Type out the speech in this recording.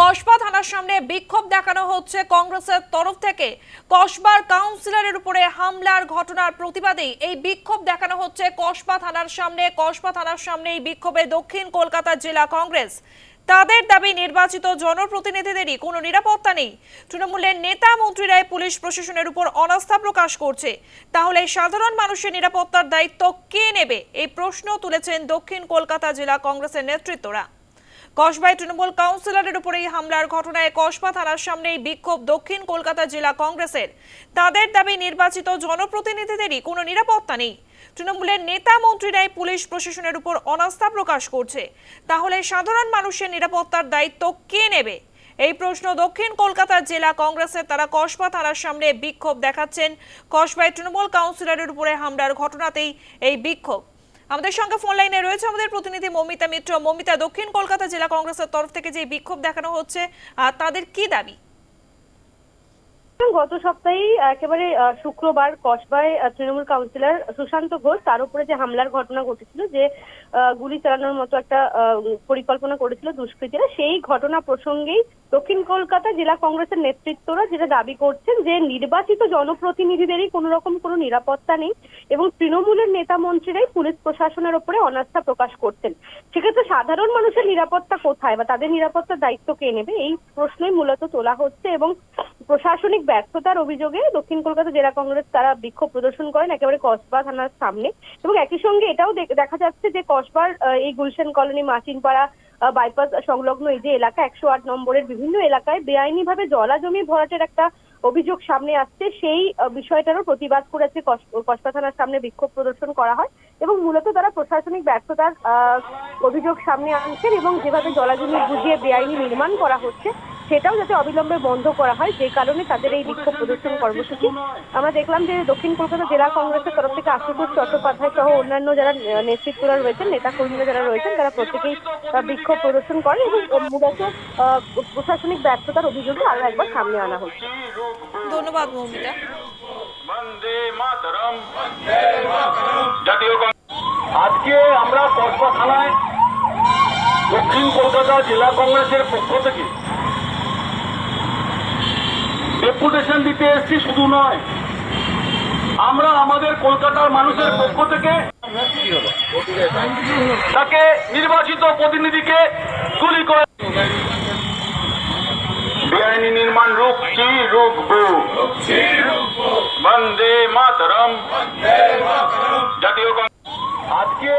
কসবা থানার সামনে বিক্ষোভ দেখানো হচ্ছে কংগ্রেসের তরফ থেকে। কসবার কাউন্সিলরের উপরে হামলার ঘটনার প্রতিবাদে এই বিক্ষোভ দেখানো হচ্ছে কসবা থানার সামনে। কসবা থানার সামনে এই বিক্ষোভে দক্ষিণ কলকাতা জেলা কংগ্রেস। তাদের দাবি, নির্বাচিত জনপ্রতিনিধিদেরই কোনো নিরাপত্তা নেই। তৃণমূলের নেতা মন্ত্রীরাই পুলিশ প্রশাসনের উপর অনাস্থা প্রকাশ করছে। তাহলে সাধারণ মানুষের নিরাপত্তার দায়িত্ব কে নেবে? এই প্রশ্ন তুলেছেন দক্ষিণ কলকাতা জেলা কংগ্রেসের নেতৃত্বরা। কসবায় তৃণমূল কাউন্সিলরের উপরে এই হামলার ঘটনায় কসবা থানার সামনে এই বিক্ষোভ দক্ষিণ কলকাতা জেলা কংগ্রেসের। তাদের দাবি, নির্বাচিত জনপ্রতিনিধিদেরই কোনো নিরাপত্তা নেই। তৃণমূলের নেতা মন্ত্রীরাই পুলিশ প্রশাসনের উপর অনাস্থা প্রকাশ করছে। তাহলে সাধারণ মানুষের নিরাপত্তার দায়িত্ব কে নেবে? এই প্রশ্ন দক্ষিণ কলকাতা জেলা কংগ্রেসের তারা কসবা থানার সামনে বিক্ষোভ দেখাচ্ছেন। কসবায় তৃণমূল কাউন্সিলরের উপরে হামলার ঘটনাতেই এই বিক্ষোভ। আমাদের সঙ্গে ফোন লাইনে রয়েছে আমাদের প্রতিনিধি মমিতা মিত্র। মমিতা, দক্ষিণ কলকাতা জেলা কংগ্রেসের তরফ থেকে যে বিক্ষোভ দেখানো হচ্ছে তাদের কি দাবি? গত সপ্তাহে একেবারে শুক্রবার কসবায় তৃণমূল কাউন্সিলর সুশান্ত ঘোষ তার উপরে যে হামলার ঘটনা ঘটেছিল, যে গুলি চালানোর মতো একটা পরিকল্পনা করেছিল দুষ্কৃতীরা, সেই ঘটনা প্রসঙ্গেই দক্ষিণ কলকাতা জেলা কংগ্রেসের নেতৃত্বরা যেটা দাবি করছেন যে, নির্বাচিত জনপ্রতিনিধিদেরই কোনো রকম কোনো নিরাপত্তা নেই এবং তৃণমূলের নেতা মন্ত্রীরাই পুলিশ প্রশাসনের ওপরে অনাস্থা প্রকাশ করছেন। সেক্ষেত্রে সাধারণ মানুষের নিরাপত্তা কোথায় বা তাদের নিরাপত্তার দায়িত্ব কে নেবে? এই প্রশ্নই মূলত তোলা হচ্ছে এবং প্রশাসনিক ব্যর্থতার অভিযোগে দক্ষিণ কলকাতা জেলা কংগ্রেস তারা বিক্ষোভ প্রদর্শন করেন একেবারে কসবা থানার সামনে। এবং একই সঙ্গে এটাও দেখ- যাচ্ছে যে কসবার এই গুলশান কলোনি, মাচিনপাড়া বাইপাস সংলগ্ন এই যে এলাকা একশো আট নম্বরের বিভিন্ন এলাকায় বেআইনিভাবে জলা জমি ভরাটের একটা অভিযোগ সামনে আসছে। সেই বিষয়টারও প্রতিবাদ করেছে কস- কসবা থানার সামনে বিক্ষোভ প্রদর্শন করা হয়। এবং মূলত তারা প্রশাসনিক ব্যর্থতার অভিযোগ সামনে আনছেন এবং যেভাবে জলাজমি বুঝিয়ে বেআইনি নির্মাণ করা হচ্ছে সেটাও যাতে অবিলম্বে বন্ধ করা হয় যে কারণে তাদের এই বিক্ষোভ প্রদর্শন কর্মসূচি। আমরা দেখলাম যে দক্ষিণ কলকাতা জেলা কংগ্রেসের তরফ থেকে আশুতোষ চট্টোপাধ্যায় সহ অন্যান্য যারা নেতৃত্বরা রয়েছেন নেতা কর্মীরা যারা রয়েছেন তারা প্রত্যেকেই বিক্ষোভ প্রদর্শন করেন এবং মূলত প্রশাসনিক ব্যর্থতার অভিযোগে আরও একবার সামনে আনা হচ্ছে। ধন্যবাদ মৌমিতা। আজকে আমরা কসবা থানায় দক্ষিণ কলকাতা জেলা কংগ্রেসের পক্ষ থেকে ডেপুটেশন দিতে এসেছি শুধু নয়। আমরা আমাদের কলকাতার মানুষের পক্ষ থেকে তাকে নির্বাচিত প্রতিনিধিকে গুলি করে বেআইনি নির্মাণ রুখছি রুখবো বন্দে মাতরম। জাতীয় আজকে